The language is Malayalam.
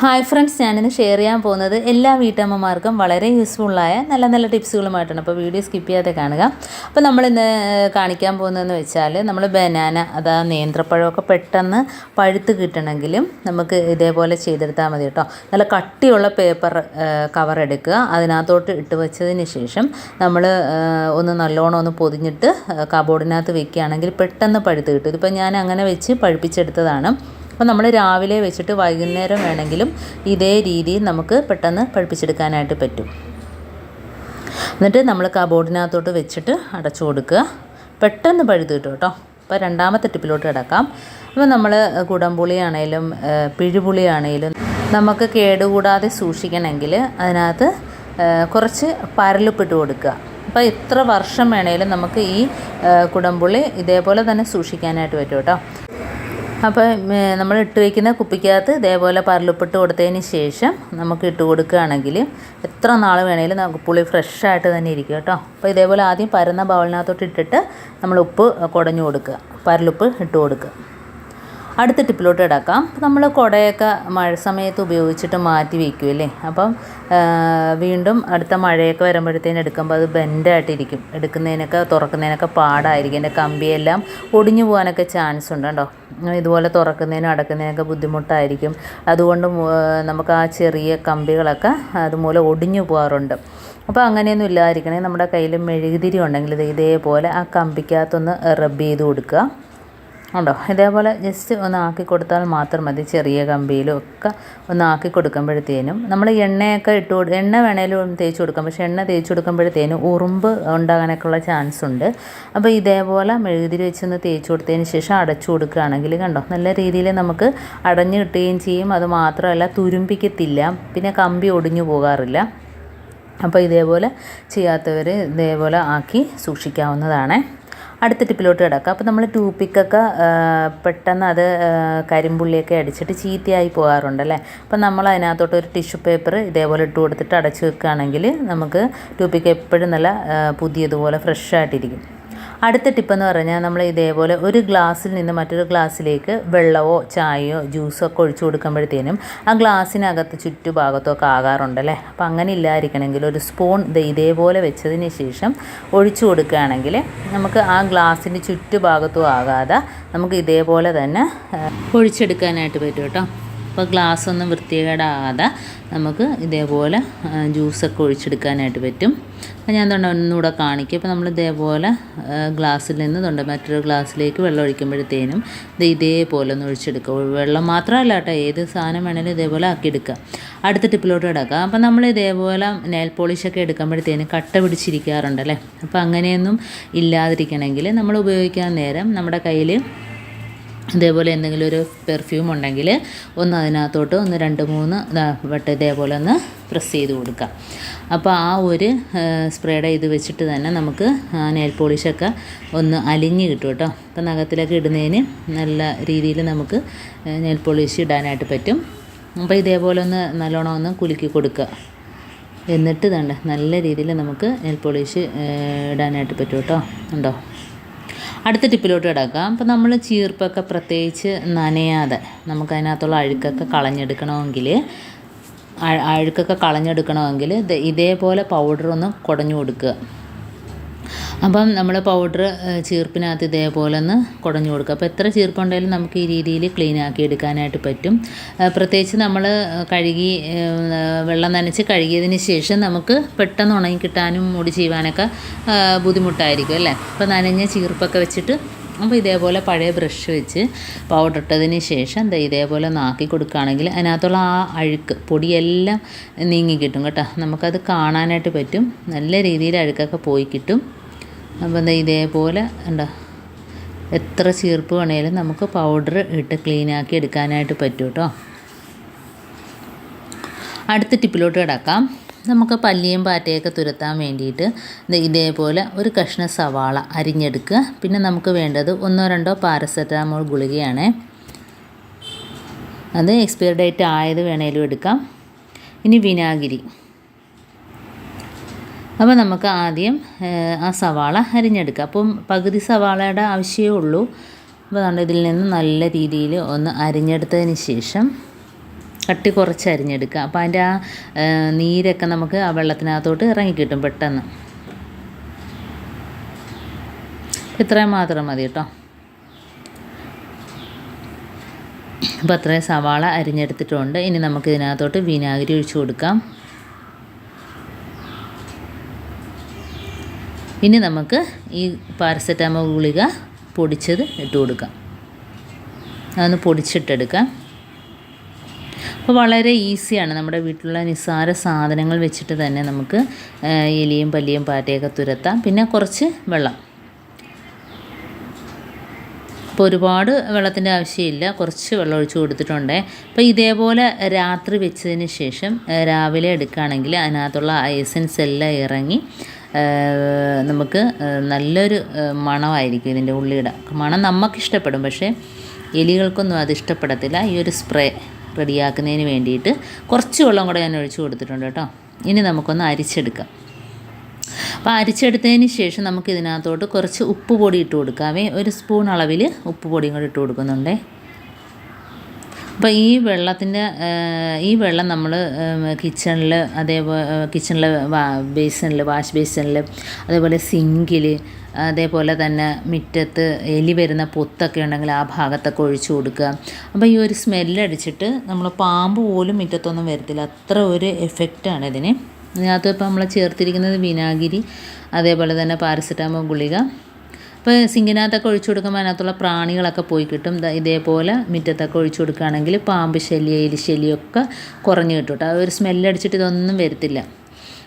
ഹായ് ഫ്രണ്ട്സ് ഞാനിന്ന് ഷെയർ ചെയ്യാൻ പോകുന്നത് എല്ലാ വീട്ടമ്മമാർക്കും വളരെ യൂസ്ഫുള്ളായ നല്ല നല്ല ടിപ്സുകളുമായിട്ടാണ് അപ്പോൾ വീഡിയോ സ്കിപ്പ് ചെയ്യാതെ കാണുക. അപ്പോൾ നമ്മളിന്ന് കാണിക്കാൻ പോകുന്നതെന്ന് വെച്ചാൽ നമ്മൾ ബനാന അതാ നേന്ത്രപ്പഴമൊക്കെ പെട്ടെന്ന് പഴുത്ത് കിട്ടണമെങ്കിലും നമുക്ക് ഇതേപോലെ ചെയ്തെടുത്താൽ മതി കേട്ടോ. നല്ല കട്ടിയുള്ള പേപ്പർ കവർ എടുക്കുക. അതിനകത്തോട്ട് ഇട്ട് വെച്ചതിന് ശേഷം നമ്മൾ ഒന്ന് നല്ലോണം ഒന്ന് പൊതിഞ്ഞിട്ട് കബോർഡിനകത്ത് വെക്കുകയാണെങ്കിൽ പെട്ടെന്ന് പഴുത്ത് കിട്ടും. ഇതിപ്പോൾ ഞാൻ അങ്ങനെ വെച്ച് പഴുപ്പിച്ചെടുത്തതാണ്. അപ്പോൾ നമ്മൾ രാവിലെ വെച്ചിട്ട് വൈകുന്നേരം വേണമെങ്കിലും ഇതേ രീതിയിൽ നമുക്ക് പെട്ടെന്ന് പഴുപ്പിച്ചെടുക്കാനായിട്ട് പറ്റും. എന്നിട്ട് നമ്മൾ കബോർഡിനകത്തോട്ട് വെച്ചിട്ട് അടച്ചു കൊടുക്കുക. പെട്ടെന്ന് പഴുത് കിട്ടും കേട്ടോ. അപ്പോൾ രണ്ടാമത്തെ ടിപ്പിലോട്ട് കിടക്കാം. അപ്പോൾ നമ്മൾ കുടംപുളിയാണേലും പിഴുപുളിയാണേലും നമുക്ക് കേടുകൂടാതെ സൂക്ഷിക്കണമെങ്കിൽ അതിനകത്ത് കുറച്ച് പരലുപ്പിട്ട് കൊടുക്കുക. അപ്പോൾ എത്ര വർഷം വേണേലും നമുക്ക് ഈ കുടംപുളി ഇതേപോലെ തന്നെ സൂക്ഷിക്കാനായിട്ട് പറ്റും കേട്ടോ. അപ്പോൾ നമ്മൾ ഇട്ട് വയ്ക്കുന്ന കുപ്പിക്കകത്ത് ഇതേപോലെ പരലുപ്പിട്ട് കൊടുത്തതിന് ശേഷം നമുക്ക് ഇട്ട് കൊടുക്കുകയാണെങ്കിൽ എത്ര നാൾ വേണമെങ്കിലും നമുക്ക് പുളി ഫ്രഷ് ആയിട്ട് തന്നെ ഇരിക്കും കേട്ടോ. അപ്പോൾ ഇതേപോലെ ആദ്യം പരന്ന ബൗളിനകത്തോട്ട് ഇട്ടിട്ട് നമ്മൾ ഉപ്പ് കുടഞ്ഞു കൊടുക്കുക. പരലുപ്പ് ഇട്ട് കൊടുക്കുക. അടുത്ത ടിപ്പിലോട്ട് കിടക്കാം. നമ്മൾ കുടയൊക്കെ മഴ സമയത്ത് ഉപയോഗിച്ചിട്ട് മാറ്റി വയ്ക്കുമല്ലേ അപ്പം വീണ്ടും അടുത്ത മഴയൊക്കെ വരുമ്പോഴത്തേനും എടുക്കുമ്പോൾ അത് ബെൻഡായിട്ടിരിക്കും എടുക്കുന്നതിനൊക്കെ തുറക്കുന്നതിനൊക്കെ പാടായിരിക്കും. എന്റെ കമ്പിയെല്ലാം ഒടിഞ്ഞു പോകാനൊക്കെ ചാൻസ് ഉണ്ട് കേട്ടോ. ഇതുപോലെ തുറക്കുന്നതിനും അടക്കുന്നതിനൊക്കെ ബുദ്ധിമുട്ടായിരിക്കും. അതുകൊണ്ട് നമുക്ക് ആ ചെറിയ കമ്പികളൊക്കെ അതുമൂലം ഒടിഞ്ഞു പോകാറുണ്ട്. അപ്പോൾ അങ്ങനെയൊന്നും ഇല്ലാതിരിക്കണേ. നമ്മുടെ കയ്യിൽ മെഴുകുതിരി ഉണ്ടെങ്കിൽ ഇത് ഇതേപോലെ ആ കമ്പിക്കകത്തൊന്ന് റബ്ബ് ചെയ്ത് കൊടുക്കുക. ഉണ്ടോ? ഇതേപോലെ ജസ്റ്റ് ഒന്ന് ആക്കി കൊടുത്താൽ മാത്രം മതി ചെറിയ കമ്പിയിലും ഒക്കെ ഒന്ന് ആക്കി കൊടുക്കുമ്പോഴത്തേനും. നമ്മൾ എണ്ണയൊക്കെ ഇട്ട് കൊടു എണ്ണ വേണേലും തേച്ച് കൊടുക്കാം. പക്ഷേ എണ്ണ തേച്ച് കൊടുക്കുമ്പോഴത്തേനും ഉറുമ്പ് ഉണ്ടാകാനൊക്കെ ഉള്ള ചാൻസ് ഉണ്ട്. അപ്പോൾ ഇതേപോലെ മെഴുകുതിരി വെച്ചൊന്ന് തേച്ച് കൊടുത്തതിന് ശേഷം അടച്ചു കൊടുക്കുകയാണെങ്കിൽ കണ്ടോ? നല്ല രീതിയിൽ നമുക്ക് അടഞ്ഞു കിട്ടുകയും ചെയ്യും. അത് മാത്രമല്ല തുരുമ്പിക്കത്തില്ല. പിന്നെ കമ്പി ഒടിഞ്ഞു പോകാറില്ല. അപ്പോൾ ഇതേപോലെ ചെയ്യാത്തവർ ഇതേപോലെ ആക്കി സൂക്ഷിക്കാവുന്നതാണ്. അടുത്ത ടിപ്പിലോട്ട് കിടക്കുക അപ്പോൾ നമ്മൾ ടൂപ്പിക്കൊക്കെ പെട്ടെന്ന് അത് കരിമ്പുള്ളിയൊക്കെ അടിച്ചിട്ട് ചീത്തയായി പോകാറുണ്ടല്ലേ അപ്പോൾ നമ്മൾ അതിനകത്തോട്ട് ഒരു ടിഷ്യൂ പേപ്പർ ഇതേപോലെ ഇട്ട് കൊടുത്തിട്ട് അടച്ചു വെക്കുകയാണെങ്കിൽ നമുക്ക് ടൂപ്പിക്ക് എപ്പോഴും നല്ല പുതിയതുപോലെ ഫ്രഷായിട്ടിരിക്കും അടുത്ത ടിപ്പെന്ന് പറഞ്ഞാൽ നമ്മൾ ഇതേപോലെ ഒരു ഗ്ലാസ്സിൽ നിന്ന് മറ്റൊരു ഗ്ലാസ്സിലേക്ക് വെള്ളമോ ചായയോ ജ്യൂസോ ഒക്കെ ഒഴിച്ചു കൊടുക്കുമ്പോഴത്തേനും ആ ഗ്ലാസ്സിനകത്ത് ചുറ്റുഭാഗത്തൊക്കെ ആകാറുണ്ടല്ലേ അപ്പം അങ്ങനെ ഇല്ലായിരിക്കണമെങ്കിൽ ഒരു സ്പൂൺ ഇതേപോലെ വെച്ചതിന് ശേഷം ഒഴിച്ചു കൊടുക്കുകയാണെങ്കിൽ നമുക്ക് ആ ഗ്ലാസ്സിന്റെ ചുറ്റുഭാഗത്തും ആകാതെ നമുക്ക് ഇതേപോലെ തന്നെ ഒഴിച്ചെടുക്കാനായിട്ട് പറ്റും കേട്ടോ. അപ്പോൾ ഗ്ലാസ് ഒന്നും വൃത്തികേടാകാതെ നമുക്ക് ഇതേപോലെ ജ്യൂസൊക്കെ ഒഴിച്ചെടുക്കാനായിട്ട് പറ്റും. അപ്പോൾ ഞാൻ തൊണ്ട ഒന്നുകൂടെ കാണിക്കും. അപ്പോൾ നമ്മൾ ഇതേപോലെ ഗ്ലാസ്സിൽ നിന്ന് തൊണ്ട മറ്റൊരു ഗ്ലാസ്സിലേക്ക് വെള്ളം ഒഴിക്കുമ്പോഴത്തേനും ഇത് ഇതേപോലെ ഒന്ന് ഒഴിച്ചെടുക്കുക. വെള്ളം മാത്രമല്ല കേട്ടോ ഏത് സാധനം വേണേലും ഇതേപോലെ ആക്കിയെടുക്കുക അടുത്ത ടിപ്പിലോട്ട് കിടക്കുക അപ്പോൾ നമ്മൾ ഇതേപോലെ നെയിൽ പോളിഷൊക്കെ എടുക്കുമ്പോഴത്തേനും കട്ട പിടിച്ചിരിക്കാറുണ്ടല്ലേ? അപ്പോൾ അങ്ങനെയൊന്നും ഇല്ലാതിരിക്കണമെങ്കിൽ നമ്മൾ ഉപയോഗിക്കാൻ നേരം നമ്മുടെ കയ്യിൽ ഇതേപോലെ എന്തെങ്കിലും ഒരു പെർഫ്യൂം ഉണ്ടെങ്കിൽ ഒന്ന് അതിനകത്തോട്ട് ഒന്ന് രണ്ട് മൂന്ന് വട്ടം ഇതേപോലെ ഒന്ന് പ്രസ് ചെയ്ത് കൊടുക്കാം. അപ്പോൾ ആ ഒരു സ്പ്രേയുടെ ഇത് വെച്ചിട്ട് തന്നെ നമുക്ക് നെയിൽ പോളിഷൊക്കെ ഒന്ന് അലിഞ്ഞ് കിട്ടും കേട്ടോ. അപ്പോൾ നഖത്തിലൊക്കെ ഇടുന്നതിന് നല്ല രീതിയിൽ നമുക്ക് നെയിൽ പോളിഷ് ഇടാനായിട്ട് പറ്റും. അപ്പോൾ ഇതേപോലെ ഒന്ന് നല്ലോണം ഒന്ന് കുലുക്കി കൊടുക്കുക. എന്നിട്ട് തന്നെ നല്ല രീതിയിൽ നമുക്ക് നെയിൽ പോളിഷ് ഇടാനായിട്ട് പറ്റും കേട്ടോ. ഉണ്ടോ? അടുത്ത ടിപ്പിലോട്ട് കിടക്കാം. അപ്പോൾ നമ്മൾ ചീർപ്പൊക്കെ പ്രത്യേകിച്ച് നനയാതെ നമുക്കതിനകത്തുള്ള അഴുക്കൊക്കെ കളഞ്ഞെടുക്കണമെങ്കിൽ അഴുക്കൊക്കെ കളഞ്ഞെടുക്കണമെങ്കിൽ ഇതേപോലെ പൗഡർ ഒന്ന് കുടഞ്ഞു കൊടുക്കുക. അപ്പം നമ്മൾ പൗഡർ ചീർപ്പിനകത്ത് ഇതേപോലെ ഒന്ന് കുടഞ്ഞു കൊടുക്കുക. അപ്പോൾ എത്ര ചീർപ്പുണ്ടെങ്കിലും നമുക്ക് ഈ രീതിയിൽ ക്ലീൻ ആക്കി എടുക്കാനായിട്ട് പറ്റും. പ്രത്യേകിച്ച് നമ്മൾ കഴുകി വെള്ളം നനച്ച് കഴുകിയതിന് ശേഷം നമുക്ക് പെട്ടെന്ന് ഉണങ്ങി കിട്ടാനും മുടി ചെയ്യുവാനൊക്കെ ബുദ്ധിമുട്ടായിരിക്കും അല്ലേ? അപ്പോൾ നനഞ്ഞ ചീർപ്പൊക്കെ വെച്ചിട്ട് അപ്പോൾ ഇതേപോലെ പഴയ ബ്രഷ് വെച്ച് പൗഡർ ഇട്ടതിന് ശേഷം എന്താ ഇതേപോലെ നാക്കി കൊടുക്കുകയാണെങ്കിൽ അതിനകത്തുള്ള ആ അഴുക്ക് പൊടിയെല്ലാം നീങ്ങി കിട്ടും കേട്ടോ. നമുക്കത് കാണാനായിട്ട് പറ്റും. നല്ല രീതിയിൽ അഴുക്കൊക്കെ പോയി കിട്ടും. എന്താ ഇതേപോലെ ഉണ്ടോ എത്ര ചീർപ്പ് വേണേലും നമുക്ക് പൗഡർ ഇട്ട് ക്ലീനാക്കി എടുക്കാനായിട്ട് പറ്റും കേട്ടോ അടുത്ത ടിപ്പിലോട്ട് കിടക്കാം. നമുക്ക് പല്ലിയും പാറ്റയൊക്കെ തുരത്താൻ വേണ്ടിയിട്ട് ഇതേപോലെ ഒരു കഷ്ണ സവാള അരിഞ്ഞെടുക്കുക. പിന്നെ നമുക്ക് വേണ്ടത് ഒന്നോ രണ്ടോ പാരസെറ്റാമോൾ ഗുളികയാണ്. അത് എക്സ്പയർ ഡേറ്റ് ആയത് വേണേലും എടുക്കാം. ഇനി വിനാഗിരി. അപ്പോൾ നമുക്ക് ആദ്യം ആ സവാള അരിഞ്ഞെടുക്കാം. അപ്പം പകുതി സവാളയുടെ ആവശ്യമേ ഉള്ളൂ. അപ്പോൾ നമ്മൾ ഇതിൽ നിന്ന് നല്ല രീതിയിൽ ഒന്ന് അരിഞ്ഞെടുത്തതിന് ശേഷം കട്ടി കുറച്ച് അരിഞ്ഞെടുക്കുക അപ്പോൾ അതിന്റെ ആ നീരൊക്കെ നമുക്ക് ആ വെള്ളത്തിനകത്തോട്ട് ഇറങ്ങിക്കിട്ടും പെട്ടെന്ന്. ഇത്രയും മാത്രം മതി കേട്ടോ. അപ്പോൾ അത്രയും സവാള അരിഞ്ഞെടുത്തിട്ടുണ്ട്. ഇനി നമുക്ക് ഇതിനകത്തോട്ട് വിനാഗിരി ഒഴിച്ചു കൊടുക്കാം. ഇനി നമുക്ക് ഈ പാരസെറ്റാമോൾ ഗുളിക പൊടിച്ചത് ഇട്ട് കൊടുക്കാം. അതൊന്ന് പൊടിച്ചിട്ടെടുക്കാം. അപ്പോൾ വളരെ ഈസിയാണ്. നമ്മുടെ വീട്ടിലുള്ള നിസ്സാര സാധനങ്ങൾ വെച്ചിട്ട് തന്നെ നമുക്ക് എലിയും പല്ലിയും പാറ്റയൊക്കെ തുരത്താം. പിന്നെ കുറച്ച് വെള്ളം. അപ്പോൾ ഒരുപാട് വെള്ളത്തിന്റെ ആവശ്യമില്ല. കുറച്ച് വെള്ളം ഒഴിച്ച് കൊടുത്തിട്ടുണ്ട്. അപ്പോൾ ഇതേപോലെ രാത്രി വെച്ചതിന് ശേഷം രാവിലെ എടുക്കുകയാണെങ്കിൽ അതിനകത്തുള്ള എസൻസ് എല്ലാം ഇറങ്ങി നമുക്ക് നല്ലൊരു മണമായിരിക്കും ഇതിന്റെ ഉള്ളിയുടെ. മണം നമുക്ക് ഇഷ്ടപ്പെടും പക്ഷേ എലികൾക്കൊന്നും അത് ഇഷ്ടപ്പെടത്തില്ല. ഈ ഒരു സ്പ്രേ റെഡിയാക്കുന്നതിന് വേണ്ടിയിട്ട് കുറച്ച് വെള്ളം കൂടെ ഞാൻ ഒഴിച്ചു കൊടുത്തിട്ടുണ്ട് കേട്ടോ. ഇനി നമുക്കൊന്ന് അരിച്ചെടുക്കാം. അപ്പോൾ അരിച്ചെടുത്തതിന് ശേഷം നമുക്ക് ഇതിനകത്തോട്ട് കുറച്ച് ഉപ്പ് പൊടി ഇട്ട് കൊടുക്കാമേ ഒരു സ്പൂൺ അളവിൽ ഉപ്പ് പൊടിയും കൂടി ഇട്ട് കൊടുക്കുന്നുണ്ടേ. അപ്പോൾ ഈ വെള്ളത്തിന്റെ ഈ വെള്ളം നമ്മൾ കിച്ചണിൽ അതേപോലെ കിച്ചണിൽ ബേസിനിൽ വാഷ് ബേസിനിൽ അതേപോലെ സിങ്കിൽ അതേപോലെ തന്നെ മുറ്റത്ത് എലി വരുന്ന പൊത്തൊക്കെ ഉണ്ടെങ്കിൽ ആ ഭാഗത്തൊക്കെ ഒഴിച്ചു കൊടുക്കുക. അപ്പോൾ ഈ ഒരു സ്മെല്ലടിച്ചിട്ട് നമ്മൾ പാമ്പ് പോലും മുറ്റത്തൊന്നും വരത്തില്ല. അത്ര ഒരു എഫക്റ്റാണ് ഇതിന്. ഇതിനകത്ത് ഇപ്പോൾ നമ്മൾ ചേർത്തിരിക്കുന്നത് വിനാഗിരി അതേപോലെ തന്നെ പാരസെറ്റാമോൾ ഗുളിക ഇപ്പോൾ സിങ്കിനകത്തൊക്കെ ഒഴിച്ചു കൊടുക്കുമ്പോൾ അതിനകത്തുള്ള പ്രാണികളൊക്കെ പോയി കിട്ടും. ഇതേപോലെ മുറ്റത്തൊക്കെ ഒഴിച്ചു കൊടുക്കുകയാണെങ്കിൽ പാമ്പ് ശല്യം എലിശല്യമൊക്കെ കുറഞ്ഞു കിട്ടും കേട്ടോ. ആ ഒരു സ്മെല്ലടിച്ചിട്ട് ഇതൊന്നും വരത്തില്ല.